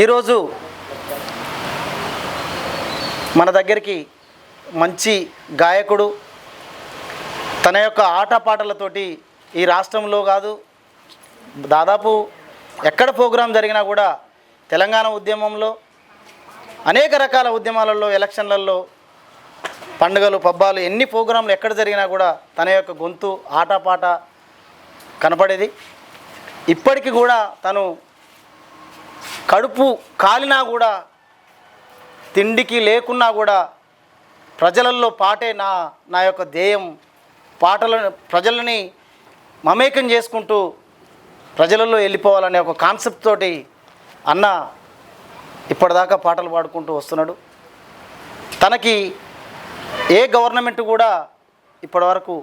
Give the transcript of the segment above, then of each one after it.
ఈరోజు మన దగ్గరికి మంచి గాయకుడు తన యొక్క ఆటపాటలతోటి ఈ రాష్ట్రంలో కాదు దాదాపు ఎక్కడ ప్రోగ్రాం జరిగినా కూడా తెలంగాణ ఉద్యమంలో అనేక రకాల ఉద్యమాలలో ఎలక్షన్లలో పండుగలు పబ్బాలు ఎన్ని ప్రోగ్రాంలు ఎక్కడ జరిగినా కూడా తన యొక్క గొంతు ఆటపాట కనపడేది. ఇప్పటికి కూడా తను కడుపు కాలినా కూడా తిండికి లేకున్నా కూడా ప్రజలలో పాటే నా నా యొక్క ధ్యేయం. పాటలను ప్రజలని మమేకం చేసుకుంటూ ప్రజలలో వెళ్ళిపోవాలనే ఒక కాన్సెప్ట్ తోటి అన్న ఇప్పటిదాకా పాటలు పాడుకుంటూ వస్తున్నాడు. తనకి ఏ గవర్నమెంట్ కూడా ఇప్పటివరకు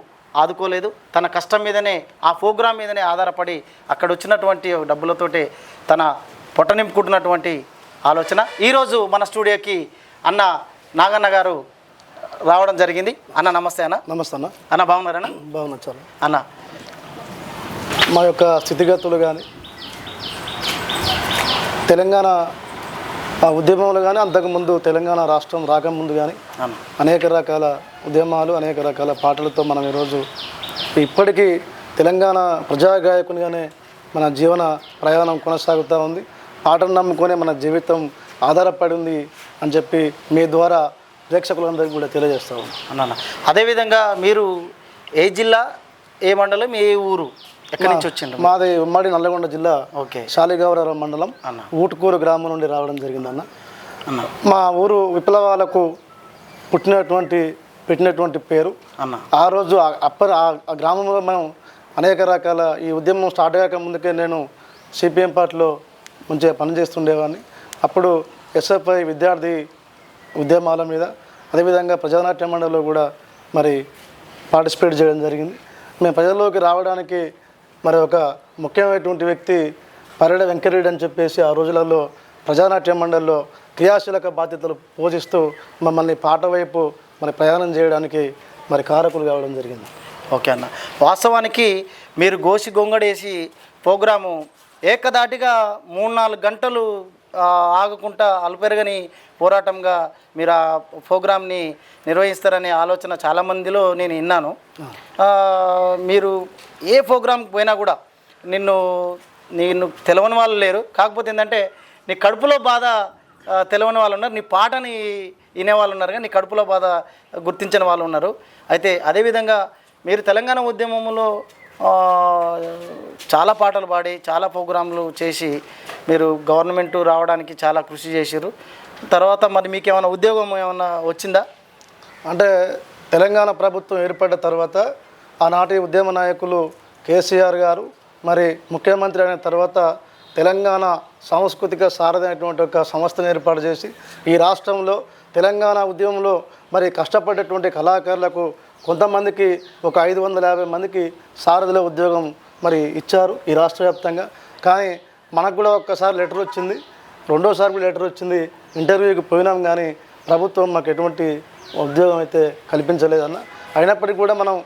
ఆదుకోలేదు. తన కష్టం మీదనే ఆ ప్రోగ్రాం మీదనే ఆధారపడి అక్కడ వచ్చినటువంటి డబ్బులతోటే తన పొట్ట నింపుకుంటున్నటువంటి ఆలోచన. ఈరోజు మన స్టూడియోకి అన్న నాగన్న గారు రావడం జరిగింది. అన్న నమస్తే అన్న. నమస్తే అన్న. అన్న బాగున్నారన్న బాగున్నా చాలా. అన్న. మా యొక్క స్థితిగతులు కానీ తెలంగాణ ఉద్యమంలో కానీ అంతకుముందు తెలంగాణ రాష్ట్రం రాకముందు కానీ అనేక రకాల ఉద్యమాలు అనేక రకాల పాటలతో మనం ఈరోజు ఇప్పటికీ తెలంగాణ ప్రజాగాయకునిగానే మన జీవన ప్రయాణం కొనసాగుతూ ఉంది. పాటను నమ్ముకొనే మన జీవితం ఆధారపడి ఉంది అని చెప్పి మీ ద్వారా ప్రేక్షకులందరికీ కూడా తెలియజేస్తా ఉన్నాం. అన్న అన్న. అదేవిధంగా మీరు ఏ జిల్లా ఏ మండలం ఏ ఊరు ఎక్కడి నుంచి వచ్చిండ్రు? మాది ఉమ్మడి నల్లగొండ జిల్లా ఓకే. శాలిగౌరవ మండలం అన్న. ఊటుకూరు గ్రామం నుండి రావడం జరిగిందన్న అన్న. మా ఊరు విప్లవాలకు పుట్టినటువంటి పెట్టినటువంటి పేరు. అన్న. ఆ రోజు ఆ- అప్ప ఆ- గ్రామంలో మనం అనేక రకాల ఈ ఉద్యమం స్టార్ట్ కాక ముందుకే నేను సిపిఎం పార్టీలో మంచిగా పనిచేస్తుండేవాడిని అప్పుడు ఎస్ఎఫ్ఐ విద్యార్థి ఉద్యమాల మీద అదేవిధంగా ప్రజానాట్య మండలిలో కూడా మరి పార్టిసిపేట్ చేయడం జరిగింది. మేము ప్రజల్లోకి రావడానికి మరి ఒక ముఖ్యమైనటువంటి వ్యక్తి పర్యడ వెంకటరెడ్డి అని చెప్పేసి ఆ రోజులలో ప్రజానాట్య మండలిలో క్రియాశీలక బాధ్యతలు పోషిస్తూ మమ్మల్ని పాట వైపు మరి ప్రయాణం చేయడానికి మరి కారకులు కావడం జరిగింది. ఓకే అన్న. వాస్తవానికి మీరు గోసి గొంగడేసి ప్రోగ్రాము ఏకదాటిగా మూడు నాలుగు గంటలు ఆగకుండా అల్పెరగని పోరాటంగా మీరు ఆ ప్రోగ్రామ్ని నిర్వహిస్తారనే ఆలోచన చాలామందిలో నేను విన్నాను. మీరు ఏ ప్రోగ్రాంకి పోయినా కూడా నిన్ను నిన్ను తెలవని వాళ్ళు లేరు. కాకపోతే ఏంటంటే నీ కడుపులో బాధ తెలవని వాళ్ళు ఉన్నారు. నీ పాటని వినేవాళ్ళు ఉన్నారు. కానీ నీ కడుపులో బాధ గుర్తించిన వాళ్ళు ఉన్నారు. అయితే అదేవిధంగా మీరు తెలంగాణ ఉద్యమంలో చాలా పాటలు పాడి చాలా ప్రోగ్రాంలు చేసి మీరు గవర్నమెంట్ రావడానికి చాలా కృషి చేశారు తర్వాత మరి మీకు ఏమైనా ఉద్యోగం ఏమైనా వచ్చిందా? అంటే తెలంగాణ ప్రభుత్వం ఏర్పడిన తర్వాత ఆనాటి ఉద్యమ నాయకులు కేసీఆర్ గారు మరి ముఖ్యమంత్రి అయిన తర్వాత తెలంగాణ సాంస్కృతిక సారథైనటువంటి ఒక సంస్థను ఏర్పాటు చేసి ఈ రాష్ట్రంలో తెలంగాణ ఉద్యమంలో మరి కష్టపడేటువంటి కళాకారులకు కొంతమందికి ఒక ఐదు వందల యాభై మందికి సారథిలో ఉద్యోగం మరి ఇచ్చారు ఈ రాష్ట్ర వ్యాప్తంగా. కానీ మనకు కూడా ఒక్కసారి లెటర్ వచ్చింది. రెండోసారి కూడా లెటర్ వచ్చింది. ఇంటర్వ్యూకి పోయినాం కానీ ప్రభుత్వం మాకు ఎటువంటి ఉద్యోగం అయితే కల్పించలేదన్న అయినప్పటికీ కూడా మనం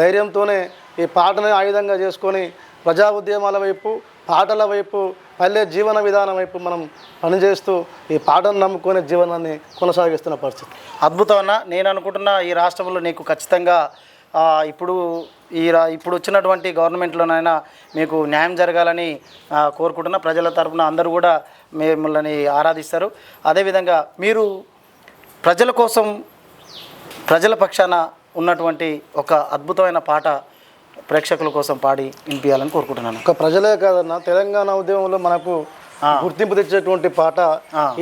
ధైర్యంతోనే ఈ పాటని ఆయుధంగా చేసుకొని ప్రజా ఉద్యమాల వైపు పాటల వైపు పల్లె జీవన విధానం వైపు మనం పనిచేస్తూ ఈ పాటను నమ్ముకునే జీవనాన్ని కొనసాగిస్తున్న పరిస్థితి. అద్భుతమన్న నేను అనుకుంటున్న ఈ రాష్ట్రంలో నీకు ఖచ్చితంగా ఇప్పుడు ఈ రా ఇప్పుడు వచ్చినటువంటి గవర్నమెంట్లోనైనా మీకు న్యాయం జరగాలని కోరుకుంటున్న ప్రజల తరఫున అందరూ కూడా మిమ్మల్ని ఆరాధిస్తారు. అదేవిధంగా మీరు ప్రజల కోసం ప్రజల పక్షాన ఉన్నటువంటి ఒక అద్భుతమైన పాట ప్రేక్షకుల కోసం పాడి వినిపించాలని కోరుకుంటున్నాను. ఒక ప్రజలే కాదన్న తెలంగాణ ఉద్యమంలో మనకు గుర్తింపు తెచ్చేటువంటి పాట.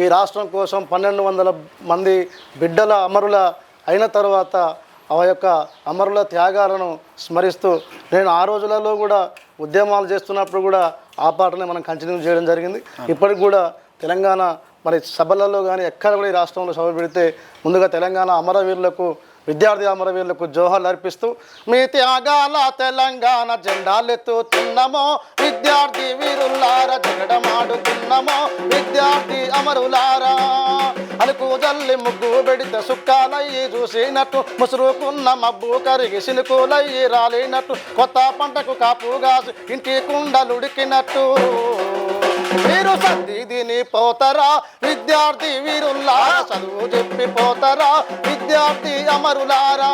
ఈ రాష్ట్రం కోసం పన్నెండు వందల మంది బిడ్డల అమరుల అయిన తర్వాత ఆ యొక్క అమరుల త్యాగాలను స్మరిస్తూ నేను ఆ రోజులలో కూడా ఉద్యమాలు చేస్తున్నప్పుడు కూడా ఆ పాటనే మనం కంటిన్యూ చేయడం జరిగింది. ఇప్పటికి కూడా తెలంగాణ మరి సభలలో కానీ ఎక్కడ కూడా ఈ రాష్ట్రంలో సభ పెడితే ముందుగా తెలంగాణ అమరవీరులకు విద్యార్థి అమరవీరులకు జోహర్లు అర్పిస్తూ మీ త్యాగాల తెలంగాణ జెండాలెత్తుతున్నమో విద్యార్థి వీరులార జగడమాడుతున్నమో విద్యార్థి అమరులారా. అలుకు జల్లి ముగ్గు పెడితే సుక్కాలయ్యి చూసినట్టు ముసురుకున్న మబ్బు కరిగి సిలుకులయ్యి రాలినట్టు కొత్త పంటకు కాపు కాసి ఇంటి కుండలుడికినట్టు మీరు సర్దిదిని పోతారా విద్యార్థి వీరుల్లారా చదువు చెప్పి పోతారా విద్యార్థి అమరులారా.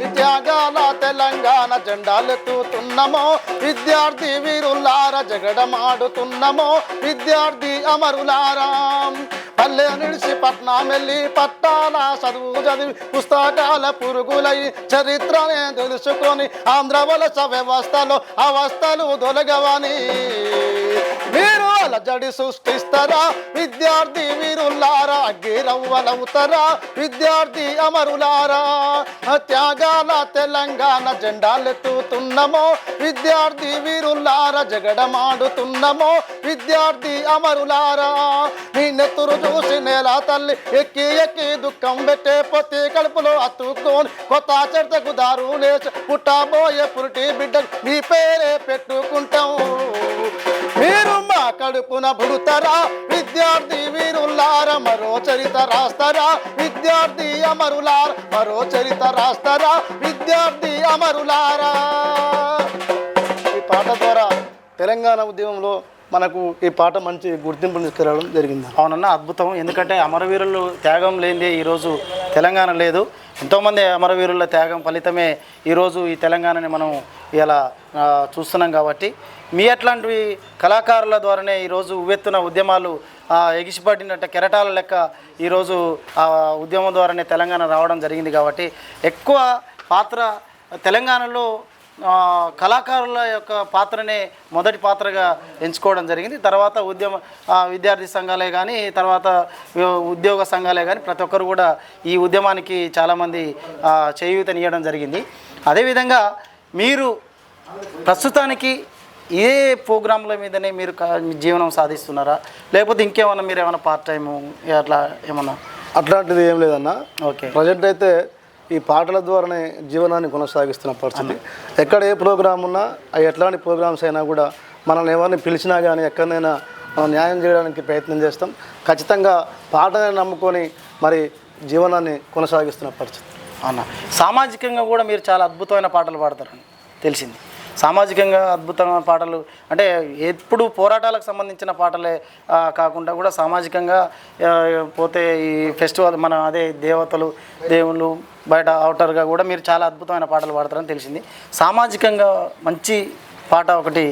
విద్యాగాల తెలంగాణ జెండాలెత్తుతున్నామో విద్యార్థి వీరుల్లారా జగడమాడుతున్నామో విద్యార్థి అమరులారా. పల్లె నిడిసి పట్నం వెళ్ళి పట్టాల చదువు చదివి పుస్తకాల పురుగులై చరిత్రనే తెలుసుకొని ఆంధ్ర వలస వ్యవస్థలో అవస్థలు దొలగవని మీరు అలజడి సృష్టిస్తారా విద్యార్థి వీరులారా అగ్గిరవ్వలవుతారా విద్యార్థి అమరులారా త్యాగాల తెలంగాణ జెండాలెత్తుతున్నామో? విద్యార్థి వీరులారా జగడమాడుతున్నామో? విద్యార్థి అమరులారా మీ నెత్తురు చూసి నేల తల్లి ఎక్కి ఎక్కి దుఃఖం పెట్టే పొత్తి కడుపులో అతుక్కోని కొత్త చెడ్డకు దారు లేచి పుట్టబోయే పురిటి బిడ్డకు మీ పేరే పెట్టుకుంటాం. మీరు కడుపున పుడుతరా? విద్యార్థి వీరులారా మరో చరిత రాస్తారా? విద్యార్థి అమరులార మరో చరిత రాస్తారా? విద్యార్థి అమరులారా? ఈ పాట ద్వారా తెలంగాణ ఉద్యమంలో మనకు ఈ పాట మంచి గుర్తింపు తీసుకురావడం జరిగింది. అవునన్న అద్భుతం. ఎందుకంటే అమరవీరులు త్యాగం లేనిదే ఈరోజు తెలంగాణ లేదు. ఎంతోమంది అమరవీరుల త్యాగం ఫలితమే ఈరోజు ఈ తెలంగాణని మనం ఇలా చూస్తున్నాం కాబట్టి మీ అట్లాంటివి కళాకారుల ద్వారానే ఈరోజు ఉవ్వెత్తున ఉద్యమాలు ఎగిసిపడినట్టు కెరటాల లెక్క ఈరోజు ఆ ఉద్యమం ద్వారానే తెలంగాణ రావడం జరిగింది కాబట్టి ఎక్కువ పాత్ర తెలంగాణలో కళాకారుల యొక్క పాత్రనే మొదటి పాత్రగా ఎంచుకోవడం జరిగింది. తర్వాత ఉద్యమ విద్యార్థి సంఘాలే కానీ తర్వాత ఉద్యోగ సంఘాలే కానీ ప్రతి ఒక్కరు కూడా ఈ ఉద్యమానికి చాలామంది చేయూతనియడం జరిగింది. అదేవిధంగా మీరు ప్రస్తుతానికి ఏ ప్రోగ్రాంల మీదనే మీరు జీవనం సాధిస్తున్నారా? లేకపోతే ఇంకేమన్నా మీరు ఏమైనా పార్ట్ టైము అట్లా ఏమన్నా? అట్లాంటిది ఏం లేదన్నా. ఓకే. ప్రజెంట్ అయితే ఈ పాటల ద్వారానే జీవనాన్ని కొనసాగిస్తున్న పరిస్థితి. ఎక్కడ ఏ ప్రోగ్రామ్ ఉన్నా అవి ఎట్లాంటి ప్రోగ్రామ్స్ అయినా కూడా మనల్ని ఎవరిని పిలిచినా కానీ ఎక్కడైనా మనం న్యాయం చేయడానికి ప్రయత్నం చేస్తాం. ఖచ్చితంగా పాటని నమ్ముకొని మరి జీవనాన్ని కొనసాగిస్తున్న పరిస్థితి. అన్న సామాజికంగా కూడా మీరు చాలా అద్భుతమైన పాటలు పాడతారని తెలిసింది. సామాజికంగా అద్భుతమైన పాటలు అంటే ఎప్పుడు పోరాటాలకు సంబంధించిన పాటలే కాకుండా కూడా సామాజికంగా పోతే ఈ ఫెస్టివల్ మన అదే దేవతలు దేవుళ్ళు బయట అవుటర్గా కూడా మీరు చాలా అద్భుతమైన పాటలు పాడతారని తెలిసింది. సామాజికంగా మంచి పాట ఒకటి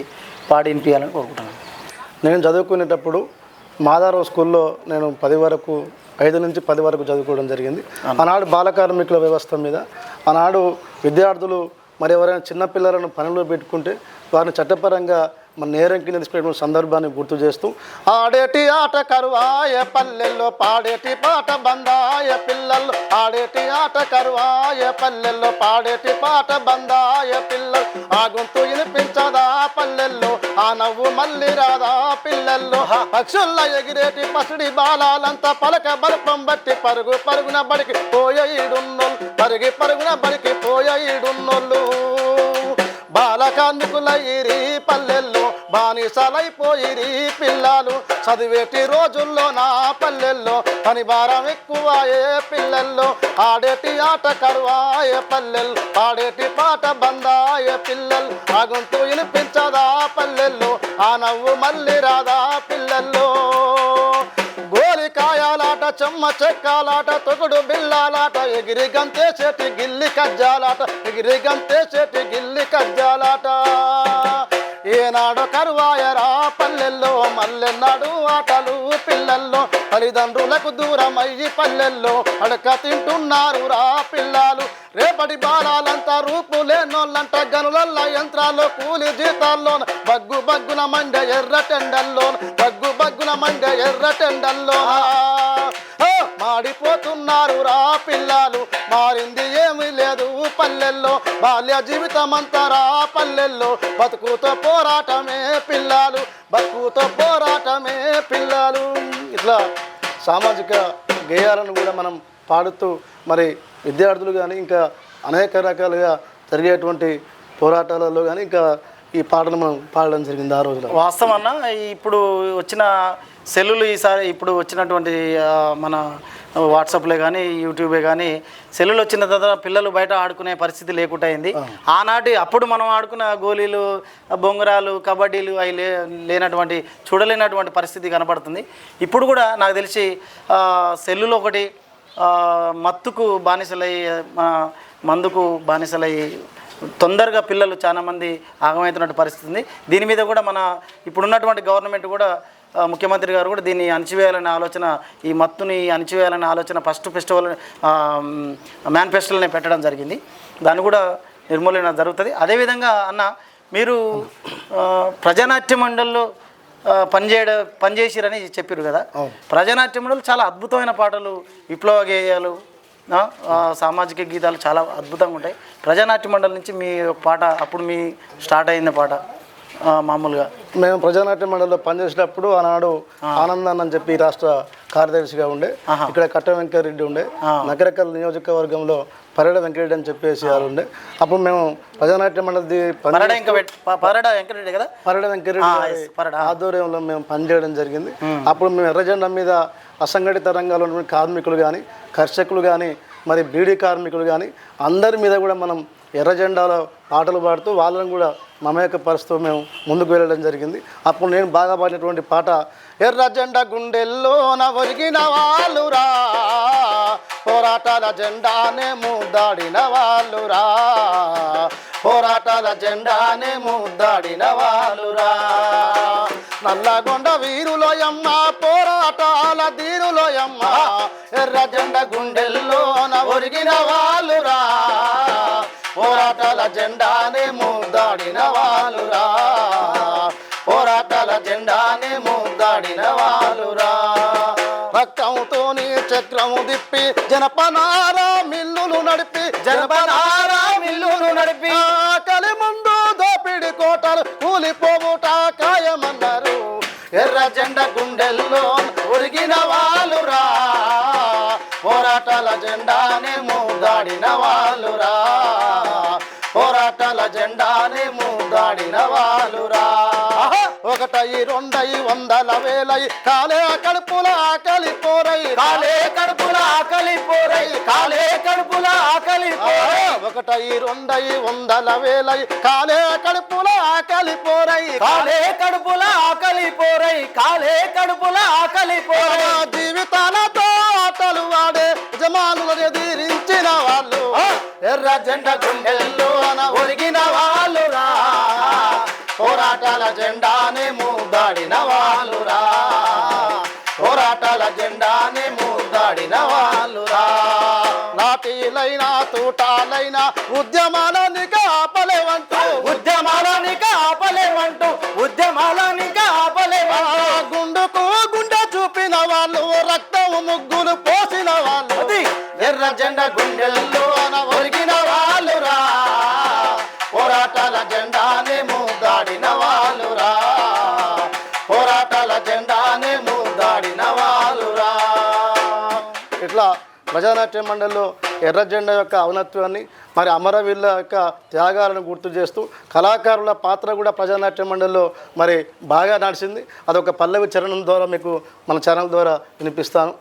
పాడి వినిపించాలని కోరుకుంటున్నాను. నేను చదువుకునేటప్పుడు మాదారావు స్కూల్లో నేను పది వరకు ఐదు నుంచి పది వరకు చదువుకోవడం జరిగింది. ఆనాడు బాల కార్మికుల వ్యవస్థ మీద ఆనాడు విద్యార్థులు మరి ఎవరైనా చిన్నపిల్లలను పనిలో పెట్టుకుంటే వారిని చట్టపరంగా మన నేరం కింద తీసుకునే సందర్భాన్ని గుర్తు చేస్తూ ఆడేటి ఆట కరువాయ పల్లెల్లో పాడేటి పాట బందాయ పిల్లలు ఆడేటి ఆట కరువాయ పల్లెల్లో పాడేటి పాట బందాయ పిల్లలు ఆ గొంతు వినిపించదా పల్లెల్లో ఆ నవ్వు మళ్ళీ రాదా పిల్లల్లో పక్షుల్లో ఎగిరేటి పసుడి బాలాలంతా పలక బలపం బట్టి పరుగు పరుగున బడికి పోయ ఈడున్నోళ్ళు పరుగి పరుగున బడికి పోయ ఈడున్నోళ్ళు పల్లెల్లో బానిసలైపోయిరి పిల్లలు. చదివేటి రోజుల్లో నా పల్లెల్లో పని భారం ఎక్కువాయే పిల్లల్లో. ఆడేటి ఆట కరువాయ పల్లెలు పాడేటి పాట బందాయ పిల్లలు ఆ గొంతు వినిపించదా పల్లెల్లో ఆ నవ్వు మళ్ళీ రాదా పిల్లల్లో. గోలికాయ చెమ్మ చెక్కాలాట తొగుడు బిల్లాలాట ఎగిరి గంతే చెట్టి గిల్లి కజ్జాలాట ఎగిరి గంతే గిల్లి కజ్జాలాట. ఏనాడు కరువాయరా పల్లెల్లో మల్లెన్నాడు ఆటలు పిల్లల్లో తల్లిదండ్రులకు దూరం అయ్యి పల్లెల్లో అడక తింటున్నారు రా పిల్లలు. రేపటి బాలాలంతా రూపు లేనోళ్ళంట గనులల్ల యంత్రాల్లో కూలి జీతాల్లోన బగ్గు బగ్గున మండ ఎర్ర టెండల్లోన బగ్గు బగ్గున మండ ఎర్ర టెండల్లోన. మాడిపోతున్నారు రా పిల్లలు మారింది ఏమీ లేదు పల్లెల్లో. బాల్య జీవితం అంతా రా పల్లెల్లో బతుకుతో పోరాటమే పిల్లలు బతుకుతో పోరాటమే పిల్లలు. ఇట్లా సామాజిక గేయాలను కూడా మనం పాడుతూ మరి విద్యార్థులు కానీ ఇంకా అనేక రకాలుగా జరిగేటువంటి పోరాటాలలో కానీ ఇంకా ఈ పాటలు మనం పాడడం జరిగింది ఆ రోజులో వాస్తవం అన్న ఇప్పుడు వచ్చిన సెల్లులు ఈసారి ఇప్పుడు వచ్చినటువంటి మన వాట్సాప్లే కానీ యూట్యూబే కానీ సెల్లులు వచ్చిన తర్వాత పిల్లలు బయట ఆడుకునే పరిస్థితి లేకుండా అయింది. ఆనాటి అప్పుడు మనం ఆడుకున్న గోళీలు బొంగరాలు కబడ్డీలు అవి లే లేనటువంటి చూడలేనటువంటి పరిస్థితి కనపడుతుంది. ఇప్పుడు కూడా నాకు తెలిసి సెల్లులో ఒకటి మత్తుకు బానిసలై మందుకు బానిసలై తొందరగా పిల్లలు చాలామంది ఆగమవుతున్నట్టు పరిస్థితి ఉంది. దీని మీద కూడా మన ఇప్పుడున్నటువంటి గవర్నమెంట్ కూడా ముఖ్యమంత్రి గారు కూడా దీన్ని అణచివేయాలనే ఆలోచన ఈ మత్తుని అణచివేయాలనే ఆలోచన ఫస్ట్ ఫెస్టివల్ మేనిఫెస్టోలోనే పెట్టడం జరిగింది. దాన్ని కూడా నిర్మూలన జరుగుతుంది. అదేవిధంగా అన్న మీరు ప్రజానాట్య మండలిలో పనిచేయడం పనిచేసిరని చెప్పారు కదా. ప్రజానాట్య మండలి చాలా అద్భుతమైన పాటలు విప్లవ గేయాలు సామాజిక గీతాలు చాలా అద్భుతంగా ఉంటాయి. ప్రజానాట్య మండలి నుంచి మీ పాట అప్పుడు మీ స్టార్ట్ అయింది పాట. మామూలుగా. మేము ప్రజానాట్య మండలిలో పనిచేసేటప్పుడు ఆనాడు ఆనందాన్ని అని చెప్పి రాష్ట్ర కార్యదర్శిగా ఉండే ఇక్కడ కట్ట వెంకటరెడ్డి ఉండే నగరకల్ నియోజకవర్గంలో పర్యడ వెంకటరెడ్డి అని చెప్పేసి వారు ఉండే. అప్పుడు మేము ప్రజానాట్య మండలి పరడ పరడ వెంకటరెడ్డి కదా? వెంకటరెడ్డి పరడ. ఆధ్వర్యంలో మేము పనిచేయడం జరిగింది. అప్పుడు మేము ఎర్రజెండా మీద అసంఘటిత రంగాల్లో ఉన్న కార్మికులు కానీ కర్షకులు కానీ మరి బీడీ కార్మికులు కానీ అందరి మీద కూడా మనం ఎర్ర జెండాలో పాటలు పాడుతూ వాళ్ళని కూడా మమేకపరుస్తూ మేము ముందుకు వెళ్ళడం జరిగింది. అప్పుడు నేను బాగా పాడినటువంటి పాట ఎర్ర జెండా గుండెల్లోన ఒరిగిన వాళ్ళురా పోరాటాల జెండానే ముద్దాడిన వాళ్ళురా పోరాటాల జెండానే ముద్దాడిన వాళ్ళురా. నల్లగొండ వీరులోయమ్మ పోరాటాల తీరులోయమ్మ ఎర్ర జెండ గుండెల్లోన ఒరిగిన వాళ్ళురా. పోరాటాల జెండానే ముద్దాడిన వాళ్ళురా పోరాటాల జెండానే ముద్దాడిన వాళ్ళురా రక్తంతోని చక్రము దిప్పి జనపనార మిల్లులు నడిపి జనపనార మిల్లులు నడిపి. ఆకలి ముందు దోపిడి కోటలు కూలిపోవుట కాయమన్నారు ఎర్ర జెండ గుండెల్లో ఉరిగిన వాళ్ళురా పోరాటాల జెండానే మూదాడిన వాళ్ళు ఒకటై రెండై వందల వేలై. కాలే కడుపుల ఆకలి పోరై. కాలే కడుపుల ఆకలి పోరై. కాలే కడుపుల ఆకలి పోరై. ఒకటై రెండై వందల వేలై. కాలే కడుపుల ఆకలి పోరై. కాలే కడుపుల ఆకలి పోరై. కాలే కడుపుల ఆకలి పోరై. జీవితాలతో ఆటలు ఆడే యజమానులను ఎదిరించిన వాళ్ళు. ఎర్ర జెండ గుండెల్లోన ఒరిగిన వాళ్ళురా పోరాటాల జెండానే మూదాడిన వాళ్ళురా పోరాటాల జెండానే మూదాడిన వాళ్ళురా నాటీలైనా తూటాలైనా ఉద్యమాలని కాపలేవంటూ ఉద్యమాలని కాపలేమంటూ ఉద్యమాలని కాపలేమంటూ. గుండుకు గుండె చూపిన వాళ్ళు రక్తం ముగ్గులు పోసిన వాళ్ళు. ఎర్ర జెండ గుండెల్లో ఒరిగిన ప్రజానాట్య మండలిలో ఎర్ర జెండా యొక్క ఔన్నత్యాన్ని మరి అమరవీరుల యొక్క త్యాగాలను గుర్తు చేస్తూ కళాకారుల పాత్ర కూడా ప్రజానాట్య మండలిలో మరి బాగా నడిచింది అదొక పల్లవి చరణం ద్వారా మీకు మన ఛానల్ ద్వారా వినిపిస్తాను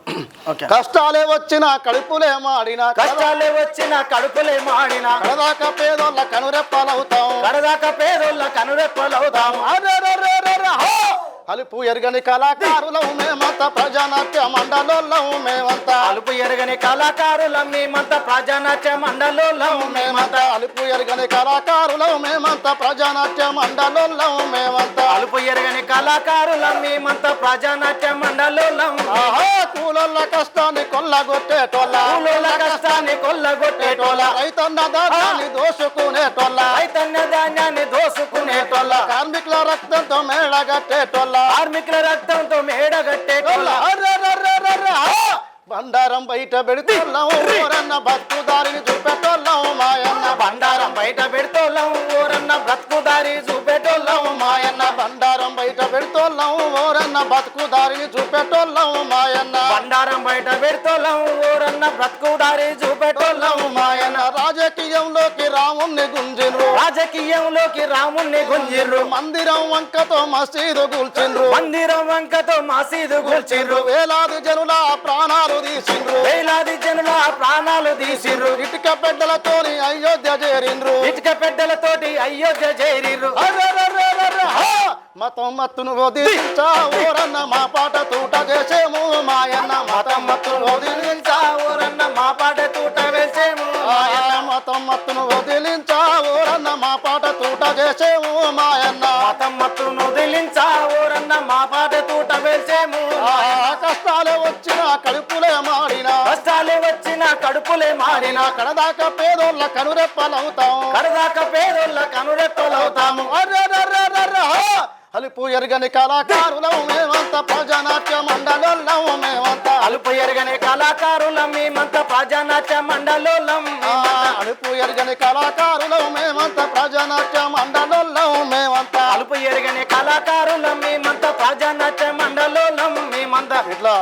ఓకే. కష్టాలే వచ్చిన కడుపులే మాడిన కష్టాలే వచ్చిన కడుపులే మాడిన కడదాక పేదోళ్ళ కనురెప్పలవుతాం కడదాక పేదోళ్ళ హో! అలుపు ఎరగని కళాకారులం మేమంతా ప్రజానాట్య మండలం మేమంతా అలుపు ఎరగని కళాకారులం మేమంతా ప్రజానాట్య మండలం మేమంతా అలుపు ఎరగని కళాకారులం మేమంతా ప్రజానాట్య మండలం మేమంతా అలుపు ఎరగని కళాకారులం మేమంతా ప్రజానాట్య మండలం ఆహా కూలల్ల కష్టాన్ని కొల్లగొట్టేటోళ్ళ కూలోళ్ళ కష్టాన్ని కొల్లగొట్టేటోళ్ళ రైతన్న దాన్ని దోసుకునేటోళ్ళ రైతన్య ధాన్యాన్ని దోసుకునేటోళ్ళ కార్మికుల రక్తంతో మేళగట్టేటోళ్ళ కార్మికుల రక్తంతో అర్రర్రర్రర్రర్ర! బండారం బయట పెడుతున్నాం ఊరన్న బతుకుదారిని చూపెట్టోళ్ళం మాయన్న బండారం బయట పెడుతోళ్ళం ఊరన్న బ్రతుకుదారి చూపేటోళ్ళం మాయన్న బండారం బయట పెడుతోళ్ళం ఓరన్న బతుకు దారిని చూపెట్టోళ్ళం మాయన్న బండారం బయట పెడుతోళ్ళం ఊరన్న బ్రతుకు దారి చూపెట్టోళ్ళం మాయన్న రాజకీయంలోకి రాజకీయంలోకి రాముణ్ణి గుంజిర్రు. మందిరం వంకతో మసీదు కూల్చిండ్రు. మందిరం వంకతో మసీదు కూల్చిర్రు వేలాది జనుల ప్రాణాలు తీసిండ్రు. వేలాది జనుల ప్రాణాలు తీసిర్రు ఇటుక బిడ్డలతోని అయోధ్య చేరిండ్రు. ఇటుక పెద్దలతోటి అయోధ్య హా! మతం మత్తును వదిలించా ఊరన్న మా పాట తూట చేసేము మాయన్న మతం మత్తును వదిలించా ఊరన్న మా పాట తూట వేసేము మాయన్న మతం మత్తును వదిలించా చేసేము మాయన్న. మతం మత్తును ఊరన్న మా పాట తూట వేసేము కష్టాలే వచ్చిన కడుపులే మాడిన. కష్టాలే వచ్చిన కడుపులే మారిన కడదాకా పేదోళ్ళ కనురెప్పలవుతాం. కడదాక పేదోళ్ళ కనురెప్పలవుతాము. అర్రర్రర్రర్ర, హా! అలుపు ఎరగని కళాకారులం మేమంత ప్రజానాట్య మండలం మేమంతా. అలుపు ఎరగని కళాకారులం మేమంత ప్రజానాట్య మండలోలం ఆ, అలుపు ఎరగని కళాకారులం మేమంత ప్రజానాట్య మండలం మేమంతా అలుపు ఎరగని కళాకారులం మేమంత ప్రజానాట్య మండలోలం మేమంతా ఇట్లా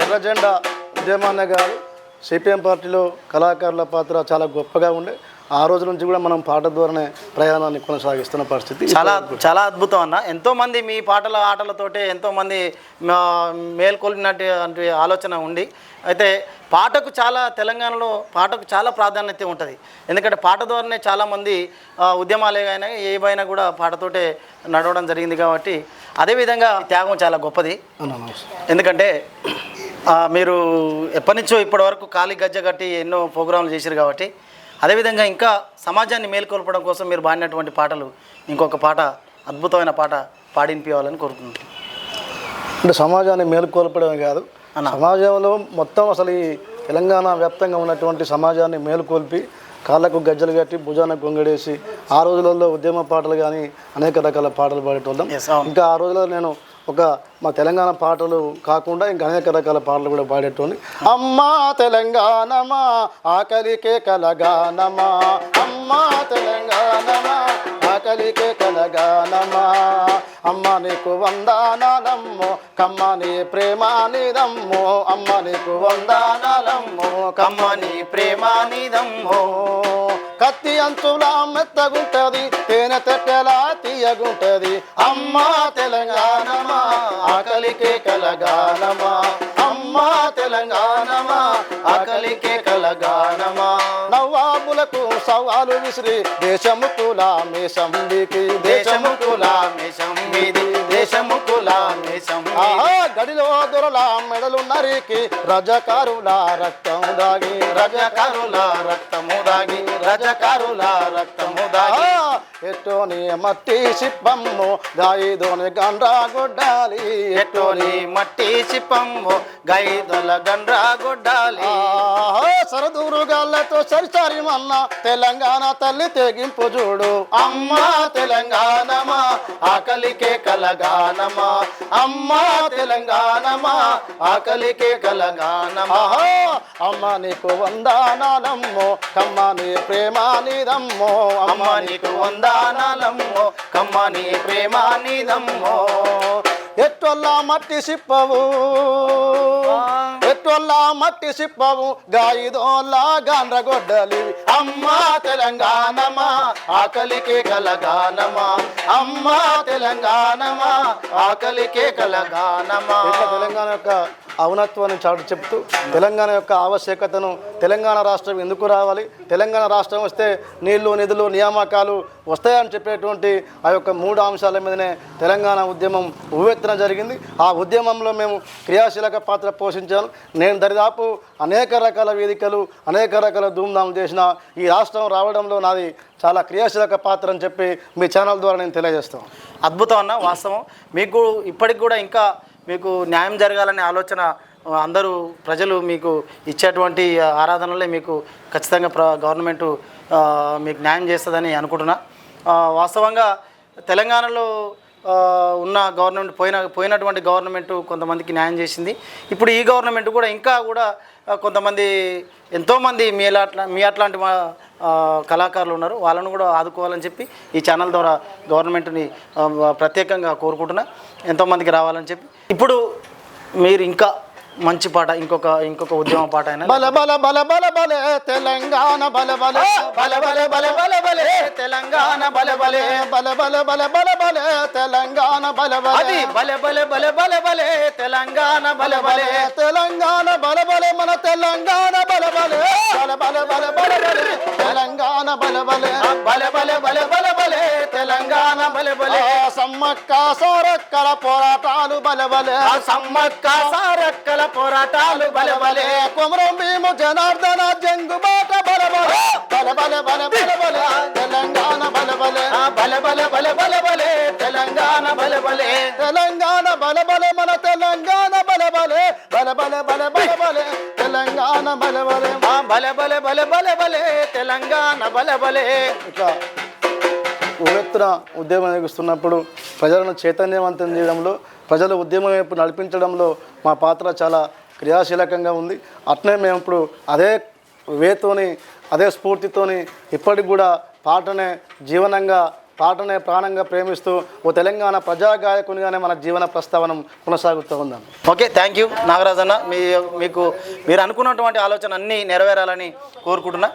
ఎర్ర జెండా ఉద్యమాన్న గారు సిపిఎం పార్టీలో కళాకారుల పాత్ర చాలా గొప్పగా ఉండే. ఆ రోజు నుంచి కూడా మనం పాట ద్వారానే ప్రయాణాన్ని కొనసాగిస్తున్న పరిస్థితి చాలా చాలా అద్భుతం అన్న. ఎంతో మంది మీ పాటల ఆటలతోటే ఎంతో మంది మా- మేల్కొల్పినటువంటి ఆలోచన ఉండి అయితే పాటకు చాలా తెలంగాణలో పాటకు చాలా ప్రాధాన్యత ఉంటుంది. ఎందుకంటే పాట ద్వారానే చాలామంది ఉద్యమాలే అయినా ఏవైనా కూడా పాటతోటే నడవడం జరిగింది కాబట్టి అదేవిధంగా త్యాగం చాలా గొప్పది. ఎందుకంటే మీరు ఎప్పటి నుంచో ఇప్పటి వరకు ఖాళీ గజ్జ కట్టి ఎన్నో ప్రోగ్రాంలు చేశారు కాబట్టి అదేవిధంగా ఇంకా సమాజాన్ని మేల్కొల్పడం కోసం మీరు పాడినటువంటి పాటలు ఇంకొక పాట అద్భుతమైన పాట పాడినిపించాలని కోరుకుంటున్నాను అంటే సమాజాన్ని మేలుకొల్పడమే కాదు. సమాజంలో మొత్తం అసలు ఈ తెలంగాణ వ్యాప్తంగా ఉన్నటువంటి సమాజాన్ని మేలుకొల్పి కాళ్ళకు గజ్జలు కట్టి భుజాన గొంగడేసి ఆ రోజులలో ఉద్యమ పాటలు కానీ అనేక రకాల పాటలు పాడేటోళ్ళం. ఇంకా ఆ రోజుల్లో నేను ఒక మా తెలంగాణ పాటలు కాకుండా ఇంకా అనేక రకాల పాటలు కూడా పాడేటోని. అమ్మా తెలంగాణమా ఆకలికే కలగానమా. అమ్మా తెలంగాణమా ఆకలికే కలగానమా. అమ్మ నీకు వందానాలమ్మో కమ్మ నీ ప్రేమ అమ్మ నీకు వందానాలమ్మో కమ్మ కమ్మని ప్రేమ నిదమ్మో. కత్తి అంచులా మెత్తగుంటది తేనె తెట్టెలా తీయగుంటది. అమ్మా తెలంగాణమా ఆకలికే కలగానమా అమ్మా తెలంగాణమా ఆకలికే కలగానమా నవాబులకు సవాలు విసిరి దేశము కులా మేసంబికి దేశము కులామేశం మీది దేశము కులామేశం ఆహా గడిలో దొరల మెడలు నరికి రజకారుల రక్తం దాగి. రజకారుల రక్తము దాగి రజకారుల రక్తము దాగి. ఎట్టోని మట్టి సిప్పమ్ము గాయిదోని గండ్రా గొడ్డాలి. ఎట్టోని మట్టి చిప్పమ్ము గైదొల గండ్రా గొడ్డాలి. సరదూరు గాళ్ళతో సరిసరి మన్న తెలంగాణ తల్లి తెగింపు చూడు. అమ్మా తెలంగాణమా ఆకలికే కలగానమా. అమ్మా తెలంగాణమా ఆకలికే కలగానమా. అమ్మ నీకు వందానాలమ్మో కమ్మ నీ ప్రేమ నీదమ్మో. అమ్మ నీకు వందానాలమ్మో కమ్మని ప్రేమ నీదమ్మో ఎట్టొల్లా మట్టి సిప్పవు? ఎట్టొల్లా మట్టి సిప్పవు? గాయిదోల్లా గాండ్రగొడ్డలి. అమ్మా తెలంగాణమా ఆకలికే కలగానమా. అమ్మా తెలంగాణమా ఆకలికే కలగానమా. తెలంగాణ యొక్క ఔన్నత్వాన్ని చాటు చెప్తూ తెలంగాణ యొక్క ఆవశ్యకతను తెలంగాణ రాష్ట్రం ఎందుకు రావాలి? తెలంగాణ రాష్ట్రం వస్తే నీళ్ళు నిధులు నియామకాలు వస్తాయని చెప్పేటువంటి ఆ యొక్క మూడు అంశాల మీదనే తెలంగాణ ఉద్యమం ఉవ్వెత్తన జరిగింది. ఆ ఉద్యమంలో మేము క్రియాశీలక పాత్ర పోషించాను నేను దరిదాపు అనేక రకాల వేదికలు అనేక రకాల ధూమ్ధాం చేసిన ఈ రాష్ట్రం రావడంలో నాది చాలా క్రియాశీలక పాత్ర అని చెప్పి మీ ఛానల్ ద్వారా నేను తెలియజేస్తాను. అద్భుతం అన్న వాస్తవం. మీకు ఇప్పటికి కూడా ఇంకా మీకు న్యాయం జరగాలనే ఆలోచన అందరూ ప్రజలు మీకు ఇచ్చేటువంటి ఆరాధనలే మీకు ఖచ్చితంగా ప్ర గవర్నమెంట్ మీకు న్యాయం చేస్తుందని అనుకుంటున్నా. వాస్తవంగా తెలంగాణలో ఉన్న గవర్నమెంట్ పోయిన పోయినటువంటి గవర్నమెంట్ కొంతమందికి న్యాయం చేసింది. ఇప్పుడు ఈ గవర్నమెంట్ కూడా ఇంకా కూడా కొంతమంది ఎంతోమంది మీ అట్లా మీ అట్లాంటి కళాకారులు ఉన్నారు. వాళ్ళను కూడా ఆదుకోవాలని చెప్పి ఈ ఛానల్ ద్వారా గవర్నమెంట్ని ప్రత్యేకంగా కోరుకుంటున్నా. ఎంతోమందికి రావాలని చెప్పి. ఇప్పుడు మీరు ఇంకా మంచి పాట ఇంకొక ఇంకొక ఉద్యమ పాట అయినా బల బల బల బల బలే తెలంగాణ బల బల బల బల బల బల బలే తెలంగాణ బల బలే బల బల బల బల బలే తెలంగాణ బల అది బల బల బల బల బలే తెలంగాణ బల బలే తెలంగాణ బల బలే మన తెలంగాణ బల బలే బల బల బల బల బలే తెలంగాణ బల బలే బల బల బల బల బలే తెలంగాణ బల బలే సమ్మక్క సారక్కల పోరాటాలు బల బలే సమ్మక్క సారక్కల పోరాటాలు బల బలే కుమరం భీము జనార్దన జంగుబాట బల బలే బల బల బల బల బలే తెలంగాణ బల బలే బల బల బల బల బలే తెలంగాణ బల బలే తెలంగాణ బల బలే మన తెలంగాణ బల బలే బల బల బల బల బలే తెలంగాణ బల బలే బల బల బల బల బలే తెలంగాణ బల బలే ఇట్లా ఉవ్వెత్తున ఉద్యమం నిర్వహిస్తున్నప్పుడు ప్రజలను చైతన్యవంతం చేయడంలో ప్రజలు ఉద్యమం వైపు నడిపించడంలో మా పాత్ర చాలా క్రియాశీలకంగా ఉంది. అట్నే మేము ఇప్పుడు అదే వేతోని అదే స్ఫూర్తితోని ఇప్పటికి కూడా పాటనే జీవనంగా పాటనే ప్రాణంగా ప్రేమిస్తూ ఓ తెలంగాణ ప్రజా గాయకునిగానే మన జీవన ప్రస్తావన కొనసాగుతూ ఉందాం. ఓకే థ్యాంక్ యూ నాగరాజన్న మీ మీకు మీరు అనుకున్నటువంటి ఆలోచన అన్నీ నెరవేరాలని కోరుకుంటున్నా.